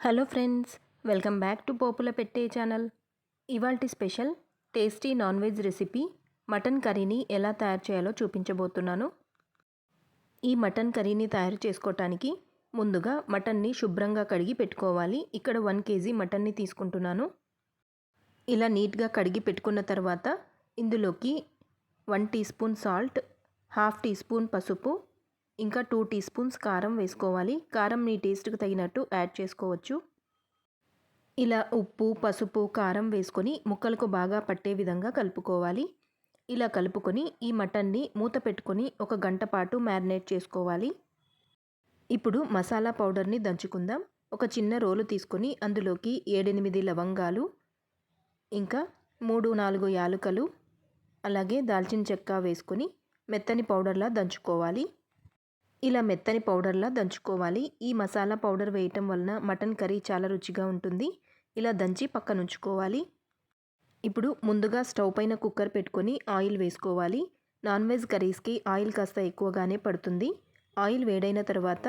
Hello friends welcome back to Popula Pette channel. ఇవాల్టి special tasty non veg recipe mutton కర్రీని ఎలా తయారు చేయాలో చూపించబోతున్నాను. ఈ మటన్ కర్రీని తయారు చేసుకోవటానికి ముందుగా మటన్ని శుభ్రంగా కడిగి పెట్టుకోవాలి. ఇక్కడ వన్ కేజీ మటన్ని తీసుకుంటున్నాను. ఇలా నీట్గా కడిగి పెట్టుకున్న తర్వాత ఇందులోకి one teaspoon salt half teaspoon పసుపు ఇంకా టూ టీ స్పూన్స్ కారం వేసుకోవాలి. కారం మీ టేస్ట్కి తగినట్టు యాడ్ చేసుకోవచ్చు. ఇలా ఉప్పు పసుపు కారం వేసుకొని ముక్కలకు బాగా పట్టే విధంగా కలుపుకోవాలి. ఇలా కలుపుకొని ఈ మటన్ని మూత పెట్టుకొని ఒక గంట పాటు మ్యారినేట్ చేసుకోవాలి. ఇప్పుడు మసాలా పౌడర్ని దంచుకుందాం. ఒక చిన్న రోలు తీసుకొని అందులోకి ఏడెనిమిది లవంగాలు ఇంకా మూడు నాలుగు యాలుకలు అలాగే దాల్చిన చెక్క వేసుకొని మెత్తని పౌడర్లా దంచుకోవాలి. ఇలా మెత్తని పౌడర్లా దంచుకోవాలి. ఈ మసాలా పౌడర్ వేయటం వలన మటన్ కర్రీ చాలా రుచిగా ఉంటుంది. ఇలా దంచి పక్కన ఉంచుకోవాలి. ఇప్పుడు ముందుగా స్టవ్ పైన కుక్కర్ పెట్టుకొని ఆయిల్ వేసుకోవాలి. నాన్ వెజ్ కర్రీస్కి ఆయిల్ కాస్త ఎక్కువగానే పడుతుంది. ఆయిల్ వేడైన తర్వాత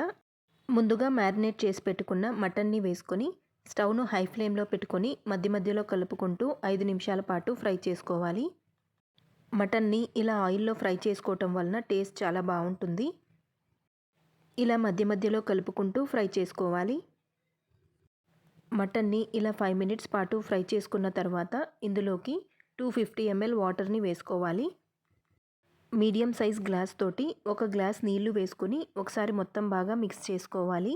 ముందుగా మ్యారినేట్ చేసి పెట్టుకున్న మటన్ని వేసుకొని స్టవ్ను హై ఫ్లేమ్లో పెట్టుకొని మధ్య మధ్యలో కలుపుకుంటూ ఐదు నిమిషాల పాటు ఫ్రై చేసుకోవాలి. మటన్ని ఇలా ఆయిల్లో ఫ్రై చేసుకోవటం వలన టేస్ట్ చాలా బాగుంటుంది. ఇలా మధ్య మధ్యలో కలుపుకుంటూ ఫ్రై చేసుకోవాలి. మటన్ని ఇలా ఫైవ్ మినిట్స్ పాటు ఫ్రై చేసుకున్న తర్వాత ఇందులోకి టూ ఫిఫ్టీ ఎంఎల్ వాటర్ని వేసుకోవాలి. మీడియం సైజ్ గ్లాస్ తోటి ఒక గ్లాస్ నీళ్ళు వేసుకొని ఒకసారి మొత్తం బాగా మిక్స్ చేసుకోవాలి.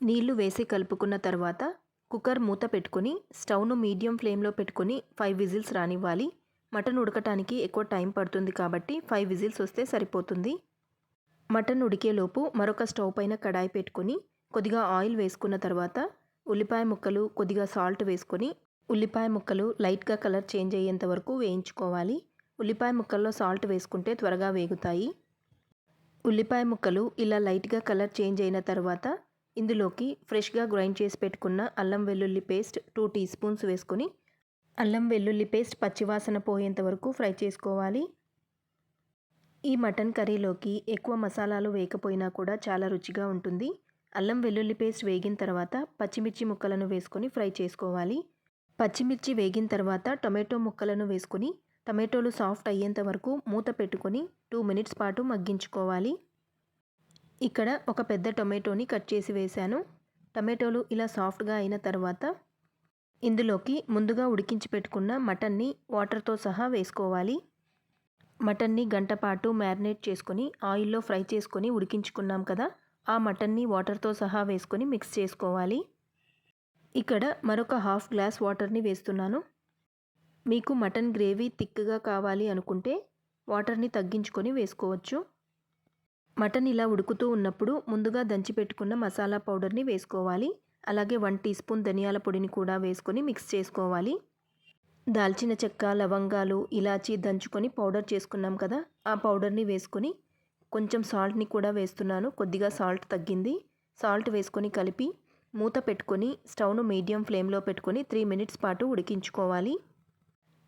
నీళ్ళు వేసి కలుపుకున్న తర్వాత కుక్కర్ మూత పెట్టుకొని స్టవ్ను మీడియం ఫ్లేమ్లో పెట్టుకొని ఫైవ్ విజిల్స్ రానివ్వాలి. మటన్ ఉడకటానికి ఎక్కువ టైం పడుతుంది కాబట్టి ఫైవ్ విజిల్స్ వస్తే సరిపోతుంది. మటన్ ఉడికేలోపు మరొక స్టవ్ పైన కడాయి పెట్టుకొని కొద్దిగా ఆయిల్ వేసుకున్న తర్వాత ఉల్లిపాయ ముక్కలు కొద్దిగా సాల్ట్ వేసుకొని ఉల్లిపాయ ముక్కలు లైట్గా కలర్ చేంజ్ అయ్యేంత వరకు వేయించుకోవాలి. ఉల్లిపాయ ముక్కల్లో సాల్ట్ వేసుకుంటే త్వరగా వేగుతాయి. ఉల్లిపాయ ముక్కలు ఇలా లైట్గా కలర్ చేంజ్ అయిన తర్వాత ఇందులోకి ఫ్రెష్గా గ్రైండ్ చేసి పెట్టుకున్న అల్లం వెల్లుల్లి పేస్ట్ టూ టీ స్పూన్స్ వేసుకొని అల్లం వెల్లుల్లి పేస్ట్ పచ్చివాసన పోయేంత వరకు ఫ్రై చేసుకోవాలి. ఈ మటన్ కర్రీలోకి ఎక్కువ మసాలాలు వేయకపోయినా కూడా చాలా రుచిగా ఉంటుంది. అల్లం వెల్లుల్లి పేస్ట్ వేగిన తర్వాత పచ్చిమిర్చి ముక్కలను వేసుకొని ఫ్రై చేసుకోవాలి. పచ్చిమిర్చి వేగిన తర్వాత టొమాటో ముక్కలను వేసుకొని టమాటోలు సాఫ్ట్ అయ్యేంత వరకు మూత పెట్టుకొని టూ మినిట్స్ పాటు మగ్గించుకోవాలి. ఇక్కడ ఒక పెద్ద టొమాటోని కట్ చేసి వేశాను. టమాటోలు ఇలా సాఫ్ట్గా అయిన తర్వాత ఇందులోకి ముందుగా ఉడికించి పెట్టుకున్న మటన్ని వాటర్తో సహా వేసుకోవాలి. మటన్ని గంట పాటు మ్యారినేట్ చేసుకొని ఆయిల్లో ఫ్రై చేసుకొని ఉడికించుకున్నాం కదా ఆ మటన్ని వాటర్తో సహా వేసుకొని మిక్స్ చేసుకోవాలి. ఇక్కడ మరొక హాఫ్ గ్లాస్ వాటర్ని వేస్తున్నాను. మీకు మటన్ గ్రేవీ థిక్గా కావాలి అనుకుంటే వాటర్ని తగ్గించుకొని వేసుకోవచ్చు. మటన్ ఇలా ఉడుకుతూ ఉన్నప్పుడు ముందుగా దంచి పెట్టుకున్న మసాలా పౌడర్ని వేసుకోవాలి. అలాగే వన్ టీ స్పూన్ ధనియాల పొడిని కూడా వేసుకొని మిక్స్ చేసుకోవాలి. దాల్చిన చెక్క లవంగాలు ఇలాచీ దంచుకొని పౌడర్ చేసుకున్నాం కదా ఆ పౌడర్ని వేసుకొని కొంచెం సాల్ట్ని కూడా వేస్తున్నాను. కొద్దిగా సాల్ట్ తగ్గింది. సాల్ట్ వేసుకొని కలిపి మూత పెట్టుకొని స్టవ్ను మీడియం ఫ్లేమ్లో పెట్టుకొని త్రీ మినిట్స్ పాటు ఉడికించుకోవాలి.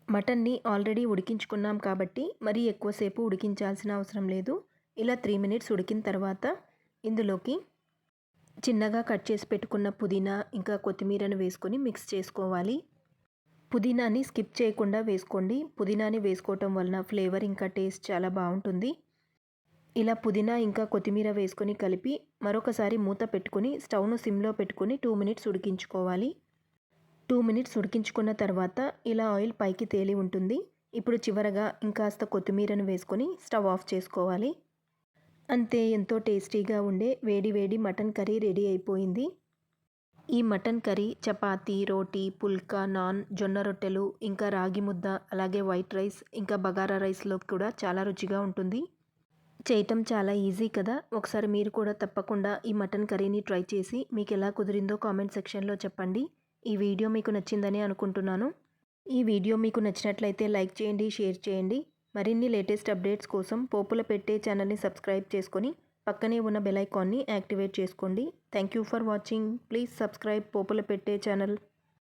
మటన్ని ఆల్రెడీ ఉడికించుకున్నాం కాబట్టి మరీ ఎక్కువసేపు ఉడికించాల్సిన అవసరం లేదు. ఇలా త్రీ మినిట్స్ ఉడికిన తర్వాత ఇందులోకి చిన్నగా కట్ చేసి పెట్టుకున్న పుదీనా ఇంకా కొత్తిమీరను వేసుకొని మిక్స్ చేసుకోవాలి. పుదీనాని స్కిప్ చేయకుండా వేసుకోండి. పుదీనాని వేసుకోవటం వలన ఫ్లేవర్ ఇంకా టేస్ట్ చాలా బాగుంటుంది. ఇలా పుదీనా ఇంకా కొత్తిమీర వేసుకొని కలిపి మరొకసారి మూత పెట్టుకొని స్టవ్ను సిమ్లో పెట్టుకొని టూ మినిట్స్ ఉడికించుకోవాలి. టూ మినిట్స్ ఉడికించుకున్న తర్వాత ఇలా ఆయిల్ పైకి తేలి ఉంటుంది. ఇప్పుడు చివరగా ఇంకాస్త కొత్తిమీరను వేసుకొని స్టవ్ ఆఫ్ చేసుకోవాలి. అంతే ఎంతో టేస్టీగా ఉండే వేడి వేడి మటన్ కర్రీ రెడీ అయిపోయింది. ఈ మటన్ కర్రీ చపాతీ రోటీ పుల్కా నాన్ జొన్న రొట్టెలు ఇంకా రాగి ముద్ద అలాగే వైట్ రైస్ ఇంకా బగారా రైస్లో కూడా చాలా రుచిగా ఉంటుంది. చేయటం చాలా ఈజీ కదా? ఒకసారి మీరు కూడా తప్పకుండా ఈ మటన్ కర్రీని ట్రై చేసి మీకు ఎలా కుదిరిందో కామెంట్ సెక్షన్లో చెప్పండి. ఈ వీడియో మీకు నచ్చిందని అనుకుంటున్నాను. ఈ వీడియో మీకు నచ్చినట్లయితే లైక్ చేయండి షేర్ చేయండి. మరిన్ని లేటెస్ట్ అప్డేట్స్ కోసం పోపుల పెట్టే ఛానల్ని సబ్స్క్రైబ్ చేసుకొని పక్కనే ఉన్న బెల్ ఐకాన్ని యాక్టివేట్ చేసుకోండి. Thank you for watching please subscribe Popula Pette channel